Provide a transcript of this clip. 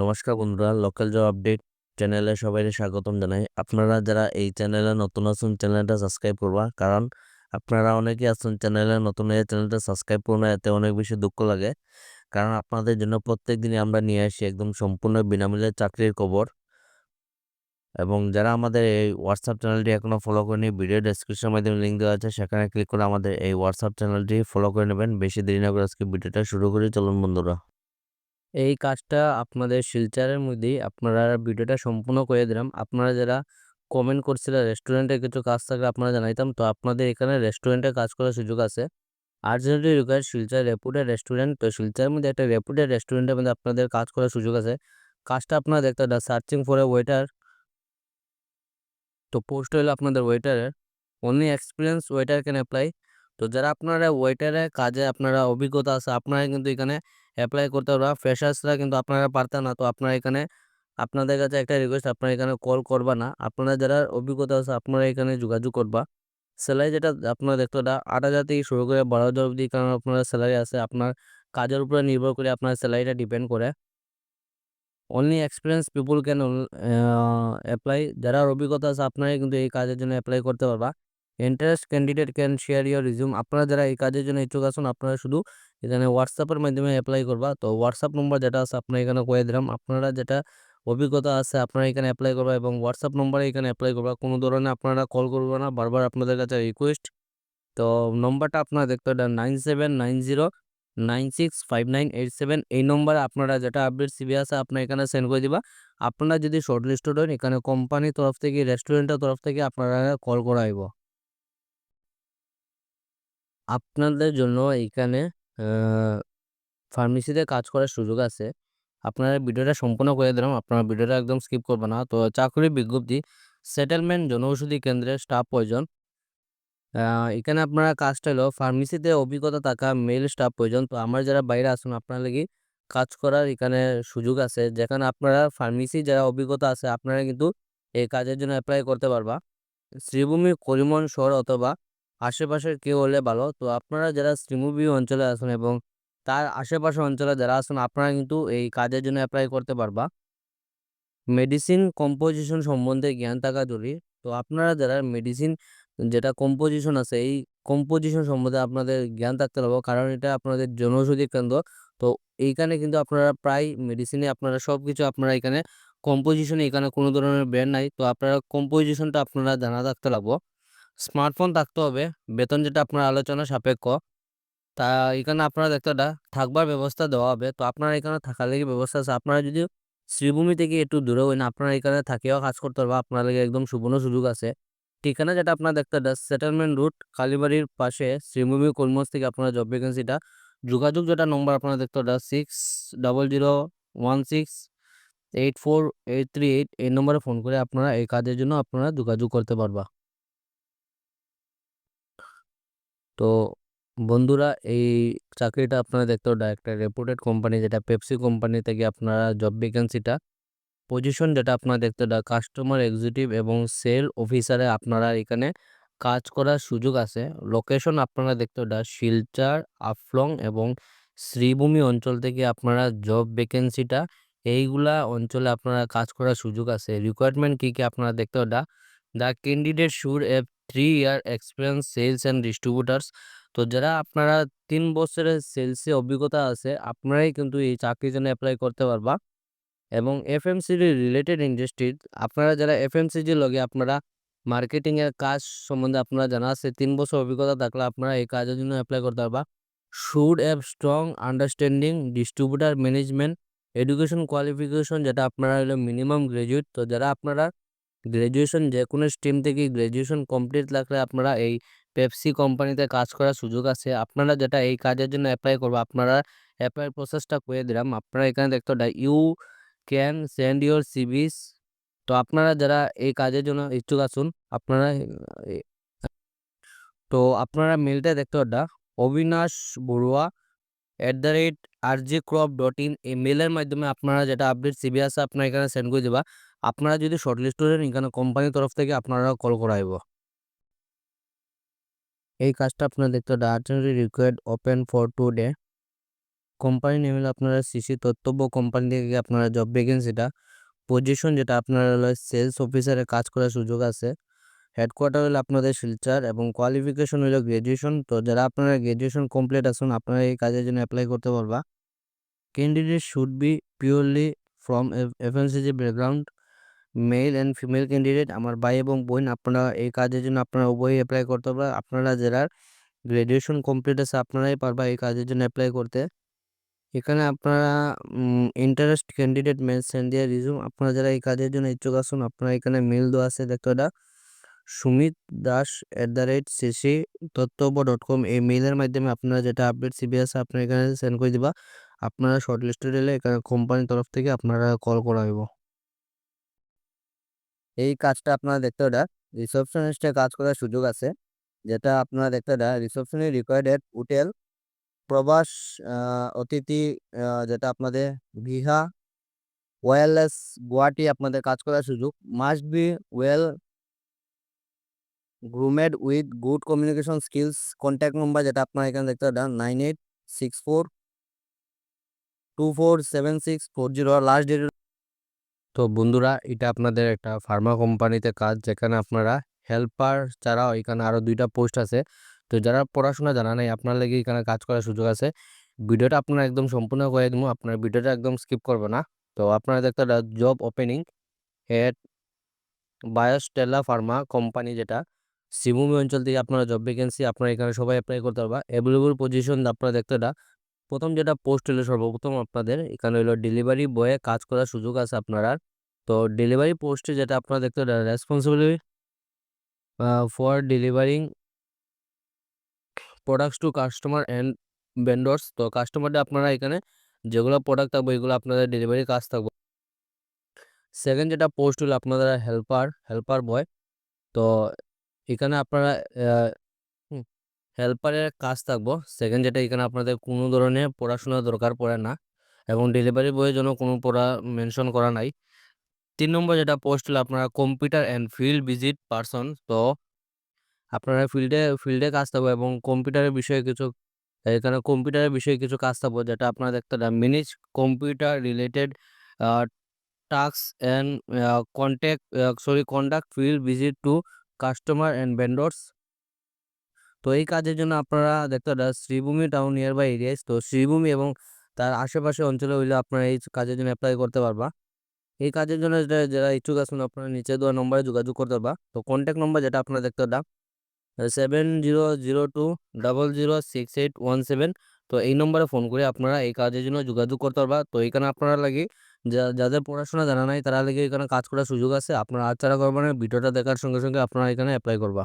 নমস্কার বন্ধুরা local job update চ্যানেলে সবাইকে স্বাগতম জানাই। আপনারা যারা এই চ্যানেলে নতুন আছেন চ্যানেলটা সাবস্ক্রাইব করবা। কারণ আপনারা অনেকে আছেন চ্যানেলে নতুন এই চ্যানেলটা সাবস্ক্রাইব করুন এতে অনেক বেশি দুঃখ লাগে। কারণ আপনাদের জন্য প্রত্যেক দিনই আমরা নিয়ে আসি একদম সম্পূর্ণ বিনামূল্যে চাকরির খবর। এবং যারা আমাদের এই হোয়াটসঅ্যাপ চ্যানেলটি এখনও ফলো করেনি ভিডিও ডেসক্রিপশনের মাধ্যমে লিঙ্ক দেওয়া আছে, সেখানে ক্লিক করে আমাদের এই হোয়াটসঅ্যাপ চ্যানেলটি ফলো করে নেবেন। বেশি দেরি না করে আজকে ভিডিওটা শুরু করি। চলুন বন্ধুরা। এই কাজটা আপনাদের শিলচারের মধ্যেই আপনারা ভিডিওটা সম্পূর্ণ করে দিলাম। আপনারা যারা কমেন্ট করছিলেন রেস্টুরেন্টের কিছু কাজ থাকলে আপনারা জানাইতাম। তো আপনাদের এখানে রেস্টুরেন্টে কাজ করার সুযোগ আছে। Urgently require Silchar reputed restaurant তো শিলচরের মধ্যে একটা রেপুটেড রেস্টুরেন্টের মধ্যে আপনাদের কাজ করার সুযোগ আছে। কাজটা আপনারা দেখতে সার্চিং ফর এ ওয়েটার তো পোস্ট হলো আপনাদের ওয়েটারের only experience waiter can apply তো যারা আপনারা ওয়েটারে কাজে আপনারা অভিজ্ঞতা আছে, আপনারা কিন্তু এখানে অ্যাপ্লাই করতে পারবা ফ্রেশার্সরা কিন্তু আপনারা পারতেন না। তো আপনারা এখানে, আপনাদের কাছে একটা রিকোয়েস্ট আপনারা এখানে কল করবা না। আপনারা যারা অভিজ্ঞতা আছে, আপনারা এখানে যোগাযোগ করবা। স্যালারি যেটা আপনারা দেখতে ওটা আট হাজার থেকে শুরু করে বারো হাজার অবধি কারণ আপনার স্যালারি আছে। আপনার কাজের উপরে নির্ভর করে আপনার স্যালারিটা ডিপেন্ড করে। Only experience people can apply যারা অভিজ্ঞতা আছে, আপনারাই কিন্তু এই কাজের জন্য অ্যাপ্লাই করতে পারবা। Interest candidate can share your resume আপনারা যারা এই কাজের জন্য ইচ্ছুক আছেন, আপনারা শুধু এখানে হোয়াটসঅ্যাপের মাধ্যমে অ্যাপ্লাই করবা। তো হোয়াটসঅ্যাপ নম্বর যেটা আছে, আপনার এখানে কয়ে দিলাম। আপনারা যেটা অভিজ্ঞতা আছে, আপনারা এখানে অ্যাপ্লাই করবা এবং হোয়াটসঅ্যাপ নম্বরে এখানে অ্যাপ্লাই করবা। কোনো ধরনের আপনারা কল করবে না, বারবার আপনাদের কাছে রিকোয়েস্ট তো নম্বরটা আপনারা দেখতে পারেন nine seven nine zero nine six five nine eight seven এই নম্বরে আপনারা যেটা আপডেট সিবি আছে, আপনার এখানে সেন্ড করে দিবা। আপনারা যদি শর্ট লিস্টেড হন, এখানে কোম্পানির তরফ থেকে রেস্টুরেন্টের তরফ থেকে আপনারা কল করা হইব আপনাদের জন্য এইখানে ফার্মেসিতে কাজ করার সুযোগ আছে। আপনারা ভিডিওটা সম্পূর্ণ করে দিলাম, আপনারা ভিডিওটা একদম স্কিপ করবে না। তো চাকরির বিজ্ঞপ্তি সেটেলমেন্ট জনৌষধি কেন্দ্রের স্টাফ প্রয়োজন। এখানে আপনারা কাজটা হলো ফার্মেসিতে অভিজ্ঞতা থাকা মেল স্টাফ প্রয়োজন। তো আমার যারা বাইরে আসুন আপনার লাগি কাজ করার এখানে সুযোগ আছে? যেখানে আপনারা ফার্মেসি যারা অভিজ্ঞতা আছে, আপনারা কিন্তু এই কাজের জন্য অ্যাপ্লাই করতে পারবা। শ্রীভূমি করিমন শহর অথবা আশেপাশের কেউ হলে ভালো। তো আপনারা যারা শ্রীভূমি অঞ্চলে আসুন এবং তার আশেপাশের অঞ্চলে যারা আসুন আপনারা কিন্তু এই কাজের জন্য অ্যাপ্লাই করতে পারবা। মেডিসিন কম্পোজিশন সম্বন্ধে জ্ঞান থাকা জরুরি। তো আপনারা যারা মেডিসিন যেটা কম্পোজিশন আছে, এই কম্পোজিশন সম্বন্ধে আপনাদের জ্ঞান থাকতে হবে, কারণ এটা আপনাদের জনৌষধি কেন্দ্র। তো এইখানে কিন্তু আপনারা প্রায় মেডিসিনে আপনারা সব কিছু আপনারা এখানে কম্পোজিশনে এখানে কোনো ধরনের ব্র্যান্ড নাই। তো আপনারা কম্পোজিশনটা আপনারা জানা থাকতে লাগবো। স্মার্টফোন থাকতে হবে। বেতন যেটা আপনার আলোচনা সাপেক্ষ। তা এখানে আপনারা দেখতে থাকবার ব্যবস্থা দেওয়া হবে। তো আপনারা এখানে থাকার লেগে ব্যবস্থা আছে। আপনারা যদি শ্রীভূমি থেকে একটু দূরে হই না আপনারা এখানে থাকিও কাজ করতে পারবে আপনার লেগে একদম সুবর্ণ সুযোগ আছে। ঠিকানা যেটা আপনার দেখতে সেটেলমেন্ট রুট কালীবাড়ির পাশে শ্রীভূমি কর্মস থেকে আপনারা জব ভ্যাকেন্সিটা যোগাযোগ যেটা নম্বর আপনারা দেখতে six double zero one six eight four eight three eight এই নম্বরে ফোন করে আপনারা এই কাজের জন্য আপনারা যোগাযোগ করতে পারবা। তো বন্ধুরা, এই চাকরিটা আপনারা দেখতে একটা রেপুটেড কোম্পানি যেটা পেপসি কোম্পানি থেকে আপনারা জব ভ্যাকেন্সিটা পজিশন যেটা আপনারা দেখতে কাস্টমার এক্সিকিউটিভ এবং সেল অফিসারে আপনারা এখানে কাজ করার সুযোগ আছে। লোকেশন আপনারা দেখতে শিলচার, আফলং এবং শ্রীভূমি অঞ্চল থেকে আপনারা জব ভ্যাকেন্সিটা এইগুলা অঞ্চলে আপনারা কাজ করার সুযোগ আছে। রিকোয়ারমেন্ট কী কী আপনারা দেখতে the candidate should have three year experience sales and distributors তো যারা আপনারা তিন বছরের সেলসে অভিজ্ঞতা আছে, আপনারাই কিন্তু এই চাকরির জন্য অ্যাপ্লাই করতে পারবা। এবং F M FMCG related industry আপনারা যারা এফ এম এফএমসিজি লগে আপনারা মার্কেটিংয়ের কাজ সম্বন্ধে আপনারা জানা আছে, তিন বছর অভিজ্ঞতা থাকলে আপনারা এই কাজের জন্য অ্যাপ্লাই করতে পারবা। Should have strong understanding distributor management education qualification যেটা আপনারা হলো মিনিমাম গ্রাজুয়েট তো যারা আপনারা গ্র্যাজুয়েশন যে কোনো স্ট্রিম থেকে গ্র্যাজুয়েশন কমপ্লিট লাগলে আপনারা এই পেপসি কোম্পানিতে কাজ করার সুযোগ আছে। আপনারা যেটা এই কাজের জন্য অ্যাপ্লাই করব, আপনারা অ্যাপ্লাই প্রসেসটা করে দিলাম। আপনারা এখানে দেখতে you can send your CVs তো আপনারা যারা এই কাজের জন্য ইচ্ছুক আছেন, আপনারা তো আপনারা মেলটা দেখতে পাড্ডা Abinash Barua at the rate R G crop dot in এই মেলের মাধ্যমে আপনারা যেটা আপডেট সিবি আছে, আপনারা এখানে সেন্ড করে দেবা। আপনারা যদি শর্ট লিস্ট করেন এখানে কোম্পানির তরফ থেকে আপনারা কল করাইব। এই কাজটা আপনারা দেখতে urgently required opening for today company name হলো আপনারা সিসি তত্ত্বব্য কোম্পানি থেকে আপনারা জব ভ্যাকেন্সিটা পজিশন যেটা আপনার হলো সেলস অফিসারে কাজ করার সুযোগ আছে। হেডকোয়ার্টার হলো আপনাদের শিলচর এবং কোয়ালিফিকেশন হলো গ্র্যাজুয়েশন তো যারা আপনারা গ্র্যাজুয়েশন কমপ্লিট আসুন আপনারা এই কাজের জন্য অ্যাপ্লাই করতে পারবা। Candidate should be purely from FMCG background male and female candidate আমার ভাই এবং বোন, আপনারা এই কাজের জন্য আপনারা উভয়ই অ্যাপ্লাই করতে পারবা আপনারা যারা গ্র্যাজুয়েশন কমপ্লিট আছে, আপনারাই পারবা এই কাজের জন্য অ্যাপ্লাই করতে। এখানে আপনারা ইন্টারেস্ট ক্যান্ডিডেট মেল সেন্ড দিয়ে রিজুম আপনারা যারা এই কাজের জন্য ইচ্ছুক আসুন আপনারা এখানে মেল দেওয়া আছে, দেখতে এটা Sumit Das at the rate CC তত্ত্বব dot com এই মেইলের মাধ্যমে আপনারা যেটা আপডেট সিবি আছে, আপনারা এখানে সেন্ড করে দিবা। আপনারা শর্ট লিস্টেড এলে এখানে কোম্পানির তরফ থেকে আপনারা কল করা হইব এই কাজটা আপনারা দেখতে ওটা রিসেপশনিস্টে কাজ করার সুযোগ আছে। যেটা আপনারা দেখতে ওটা রিসেপশনে রিকোয়ার্ড এট হোটেল প্রবাস অতিথি যেটা আপনাদের বিহা ওয়্যারলেস গুয়াহাটি আপনাদের কাজ করার সুযোগ। Must be well groomed with good communication skills contact number যেটা আপনারা এখানে দেখতে পারেন nine eight six four two four seven six four zero last date তো বন্ধুরা, এটা আপনাদের একটা ফার্মা কোম্পানিতে কাজ, যেখানে আপনারা হেল্পার ছাড়াও এখানে আরও দুইটা পোস্ট আছে। তো যারা পড়াশোনা জানা নাই, আপনার লেগে এখানে কাজ করার সুযোগ আছে। ভিডিওটা আপনারা একদম সম্পূর্ণ করে দেবো, আপনার ভিডিওটা একদম স্কিপ করবে না। তো আপনারা দেখতে job opening head Biostella pharma company যেটা শিবভূমি অঞ্চল থেকে আপনারা জব ভ্যাকেন্সি আপনারা এখানে সবাই অ্যাপ্লাই করতে পারবা। অ্যাভেলেবল পজিশন আপনারা দেখতে প্রথম যেটা পোস্ট হলো সর্বপ্রথম আপনাদের, এখানে হলো ডেলিভারি বয়ে কাজ করার সুযোগ আছে আপনারা। তো ডেলিভারি পোস্টে যেটা আপনারা দেখতে responsibility for delivering products to customer and vendors তো কাস্টমারদের আপনারা এখানে যেগুলো প্রোডাক্ট থাকবে এগুলো আপনাদের ডেলিভারি কাজ থাকবে। সেকেন্ড যেটা পোস্ট হলো আপনাদের হেল্পার হেল্পার বয় তো এখানে আপনারা হেল্পারের কাজ থাকব। সেকেন্ড যেটা এখানে আপনাদের কোনো ধরনের পড়াশোনার দরকার পড়ে না এবং ডেলিভারি বয়ের জন্য কোনো পড়া মেনশন করা নাই। তিন নম্বর যেটা পোস্ট হলো আপনারা computer and field visit person তো আপনারা ফিল্ডে ফিল্ডে কাজ থাকব এবং কম্পিউটারের বিষয়ে কিছু, এখানে কম্পিউটারের বিষয়ে কিছু কাজ থাকব যেটা আপনারা দেখতে manage computer related task and contact sorry conduct field visit to customer and vendors তো এই কাজের জন্য আপনারা দেখতে পারেন Sribhumi town near by areas তো শ্রীভূমি এবং তার আশেপাশে অঞ্চলে হইলে আপনারা এই কাজের জন্য অ্যাপ্লাই করতে পারবা। এই কাজের জন্য যারা ইচ্ছুক আছেন, আপনারা নিচে দেওয়া নম্বরে যোগাযোগ করতে পারবা। তো কন্ট্যাক্ট নম্বর যেটা আপনারা দেখতে পারবেন seven zero zero two double zero six eight one seven তো এই নম্বরে ফোন করে আপনারা এই কাজের জন্য যোগাযোগ করতে পারবা। তো এখানে আপনারা লাগে যাদের পড়াশোনা জানা নাই, তারা লাগে এখানে কাজ করার সুযোগ আছে। আপনারা আর আচ্ছাড়া করবেন ভিডিওটা দেখার সঙ্গে সঙ্গে আপনারা এখানে অ্যাপ্লাই করবা।